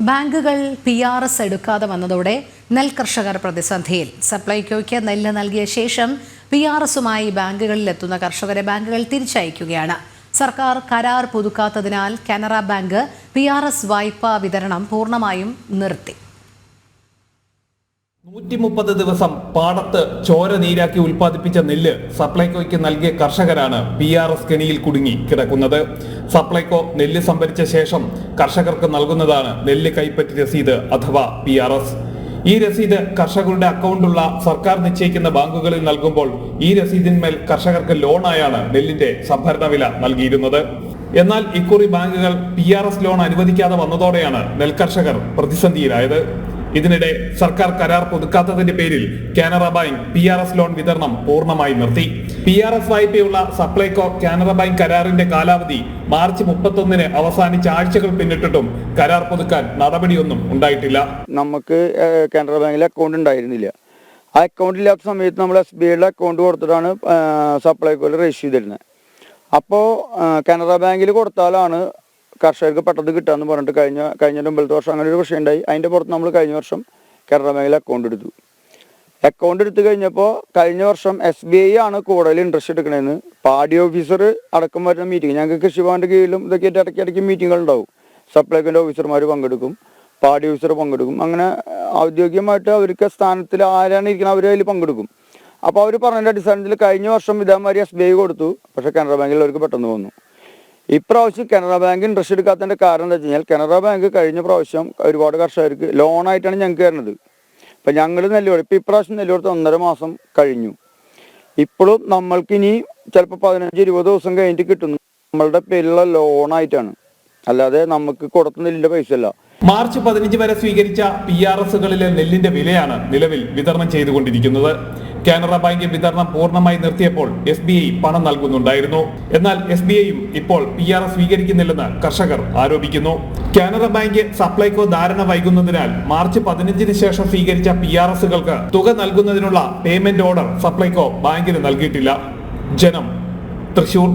ബാങ്കുകൾ P R S എടുക്കാതെ വന്നതോടെ നെൽകർഷകർ പ്രതിസന്ധിയിൽ. സപ്ലൈകോയ്ക്ക് നെല്ല് നൽകിയ ശേഷം പി ആർ എസുമായി ബാങ്കുകളിലെത്തുന്ന കർഷകരെ ബാങ്കുകൾ തിരിച്ചയക്കുകയാണ്. സർക്കാർ കരാർ പുതുക്കാത്തതിനാൽ Canara bank P R S വായ്പാ വിതരണം പൂർണമായും നിർത്തി. നൂറ്റി മുപ്പത് ദിവസം പാടത്ത് ചോര നീരാക്കി ഉൽപ്പാദിപ്പിച്ച നെല്ല് സപ്ലൈകോയ്ക്ക് നൽകിയ കർഷകരാണ് പി ആർ എസ് കെണിയിൽ കുടുങ്ങി കിടക്കുന്നത്. സപ്ലൈകോ നെല്ല് സംഭരിച്ച ശേഷം കർഷകർക്ക് നൽകുന്നതാണ് നെല്ല് കൈപ്പറ്റി രസീത് അഥവാ പി ആർ എസ്. ഈ രസീത് കർഷകരുടെ അക്കൗണ്ടുള്ള സർക്കാർ നിശ്ചയിക്കുന്ന ബാങ്കുകളിൽ നൽകുമ്പോൾ ഈ രസീതിന്മേൽ കർഷകർക്ക് ലോണായാണ് നെല്ലിന്റെ സംഭരണ വില നൽകിയിരുന്നത്. എന്നാൽ ഇക്കുറി ബാങ്കുകൾ പി ആർ എസ് ലോൺ അനുവദിക്കാതെ വന്നതോടെയാണ് നെൽകർഷകർ പ്രതിസന്ധിയിലായത്. ഇതിനിടെ സർക്കാർ കരാർ പുതുക്കാത്തതിന്റെ പേരിൽ Canara bank P R S loan വിതരണം പൂർണമായി നിർത്തി. പി ആർ എസ് വായ്പയുള്ള സപ്ലൈകോ കാനറ ബാങ്ക് കരാറിന്റെ കാലാവധി മാർച്ച് മുപ്പത്തൊന്നിന് അവസാനിച്ച ആഴ്ചകൾ പിന്നിട്ടിട്ടും കരാർ പുതുക്കാൻ നടപടിയൊന്നും ഉണ്ടായിട്ടില്ല. നമുക്ക് കാനറ ബാങ്കിൽ അക്കൗണ്ട് ഉണ്ടായിരുന്നില്ല. ആ അക്കൗണ്ട് ഇല്ലാത്ത സമയത്ത് നമ്മൾ എസ് ബി ഐയുടെ അക്കൗണ്ട് കൊടുത്തിട്ടാണ് സപ്ലൈകോയിൽ രജിസ്റ്റർ ചെയ്തിരുന്നത്. അപ്പോൾ കാനറ ബാങ്കിൽ കൊടുത്താലാണ് കർഷകർക്ക് പെട്ടെന്ന് കിട്ടാന്ന് പറഞ്ഞിട്ട് കഴിഞ്ഞ കഴിഞ്ഞ ഒമ്പത് വർഷം അങ്ങനെ ഒരു പ്രശ്നം ഉണ്ടായി അതിന്റെ പുറത്ത് നമ്മൾ കഴിഞ്ഞ വർഷം കേരള ബാങ്കിൽ അക്കൗണ്ട് എടുത്തു. അക്കൗണ്ട് എടുത്തു കഴിഞ്ഞപ്പോൾ കഴിഞ്ഞ വർഷം എസ് ബി ഐ ആണ് കൂടുതൽ ഇൻട്രസ്റ്റ് എടുക്കണതെന്ന് പാടി ഓഫീസർ അടക്കം വരുന്ന മീറ്റിംഗ് ഞങ്ങൾക്ക് കൃഷിഭവന്റെ കീഴിലും ഇതൊക്കെ ആയിട്ട് ഇടയ്ക്ക് ഇടയ്ക്ക് മീറ്റിങ്ങുകൾ ഉണ്ടാവും സപ്ലൈകോന്റെ ഓഫീസർമാർ പങ്കെടുക്കും. പാടി ഓഫീസർ പങ്കെടുക്കും. അങ്ങനെ ഔദ്യോഗികമായിട്ട് അവർക്ക് സ്ഥാനത്തിൽ ആരാണ് ഇരിക്കുന്നത് അവർ അതിൽ പങ്കെടുക്കും. അപ്പോൾ അവർ പറഞ്ഞതിന്റെ അടിസ്ഥാനത്തിൽ കഴിഞ്ഞ വർഷം ഇതേമാതിരി എസ് ബി ഐ കൊടുത്തു. പക്ഷേ കാനറ ബാങ്കിൽ അവർക്ക് പെട്ടെന്ന് വന്നു. ഇപ്രാവശ്യം കനറ ബാങ്ക് ഇൻട്രസ്റ്റ് എടുക്കാത്തതിന്റെ കാരണം എന്താ വെച്ച് കഴിഞ്ഞാൽ കനറ ബാങ്ക് കഴിഞ്ഞ പ്രാവശ്യം ഒരുപാട് കർഷകർക്ക് ലോണായിട്ടാണ് ഞങ്ങൾക്ക് തരുന്നത് അപ്പം ഞങ്ങൾ നെല്ലുകൊടുത്ത് ഇപ്പം ഇപ്രാവശ്യം നെല്ലുകൊടുത്ത് ഒന്നര മാസം കഴിഞ്ഞു. ഇപ്പോഴും നമ്മൾക്ക് ഇനി ചിലപ്പോൾ പതിനഞ്ച് ഇരുപത് ദിവസം കഴിഞ്ഞിട്ട് കിട്ടുന്നു. നമ്മളുടെ പേരിലുള്ള ലോണായിട്ടാണ് അല്ലാതെ നമുക്ക് കൊടുത്ത പൈസ അല്ല. മാർച്ച് പതിനഞ്ച് വരെ സ്വീകരിച്ച പി ആർ എസുകളിലെ നെല്ലിന്റെ വിലയാണ് നിലവിൽ വിതരണം ചെയ്തുകൊണ്ടിരിക്കുന്നത്. കാനറ ബാങ്ക് വിതരണം പൂർണമായി നിർത്തിയപ്പോൾ എസ് ബി ഐ പണം നൽകുന്നുണ്ടായിരുന്നു. എന്നാൽ എസ് ബി ഐയും ഇപ്പോൾ പി ആർ എസ് സ്വീകരിക്കുന്നില്ലെന്ന് കർഷകർ ആരോപിക്കുന്നു. കാനറ ബാങ്ക് സപ്ലൈകോ ധാരണ വൈകുന്നതിനാൽ മാർച്ച് പതിനഞ്ചിന് ശേഷം സ്വീകരിച്ച പി ആർ എസുകൾക്ക് തുക നൽകുന്നതിനുള്ള പേയ്മെന്റ് ഓർഡർ സപ്ലൈകോ ബാങ്കിന് നൽകിയിട്ടില്ല. ജനം തൃശൂർ.